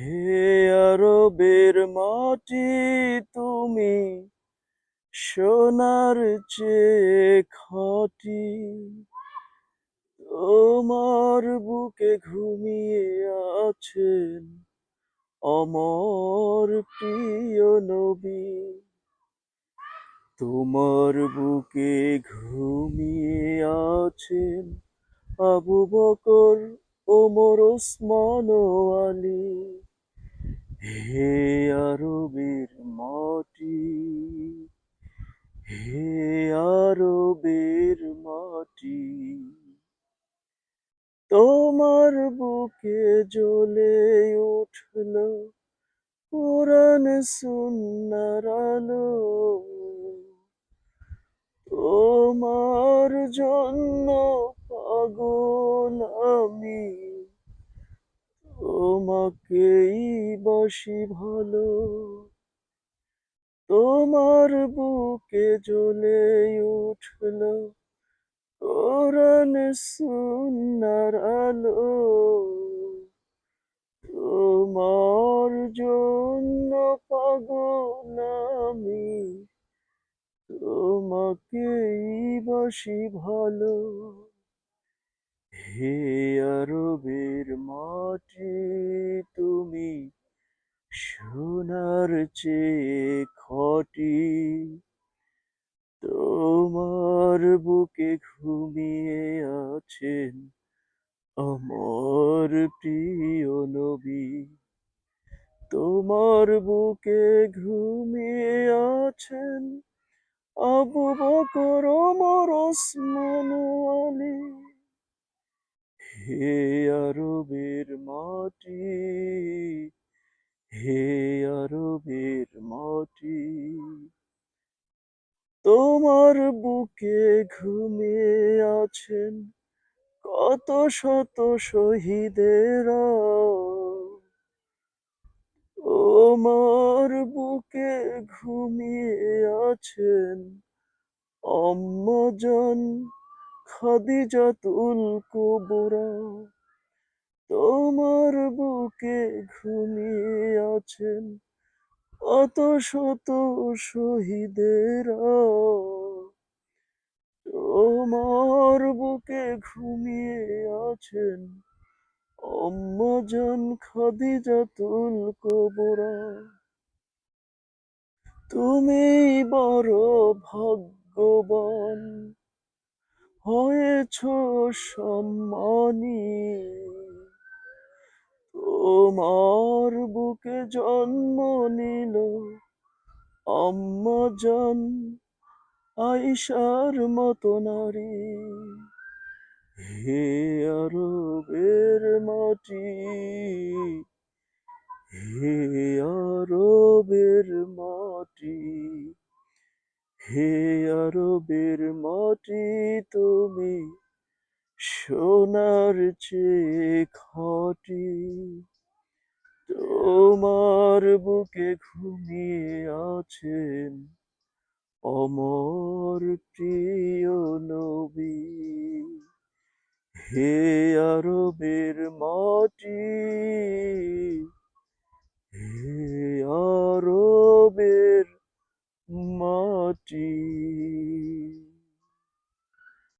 হে আরবের মাটি তুমি সোনার চেয়ে খাঁটি। তোমার বুকে ঘুমিয়ে আছেন অমর প্রিয় নবী। তোমার বুকে ঘুমিয়ে আছেন আবু বকর, ওমর, ওসমান আলী। হে আরবের মাটি হে আরবের মাটি তোমার বুকে জ্বলে উঠল পুরান সুন্নার আলো। তোমাকেই বসি ভালো। তোমার বুকে জ্বলে উঠল কোরআন সুন্নার আলো। তোমার জন্য পাগল আমি। তোমাকেই বসি ভালো। হে আরবের সোনার চেয়ে খটি। তোমার বুকে ঘুমিয়ে আছেন আমার প্রিয় নবী। তোমার বুকে ঘুমিয়ে আছেন আবু বকর, ওমর, ওসমান আলী। হে আরবের মাটি হে আরবের মাটি তোমার বুকে ঘুমিয়ে আছেন কত শত শহীদেরা। তোমার বুকে ঘুমিয়ে আছেন অম্মজন খাদিজাতুল কুবরা তোমার বুকে ঘুমিয়ে আছেন। অত শত শহীদেরা। তোমার বুকে ঘুমিয়ে আছেন। অম্মজন খাদিজাতুল কবরা। তুমি বড় ভাগ্যবান। হয়েছ সম্মানী তোমার বুকে জন্ম নিল। আম্মাজান আইসার মতো নারী। হে আরবের মাটি, হে আরবের মাটি, হে আরবের মাটি তুমি সোনার চেয়ে খটি। তোমার বুকে ঘুমিয়ে আছেন অমর প্রিয় নবী। হে আরবের মাটি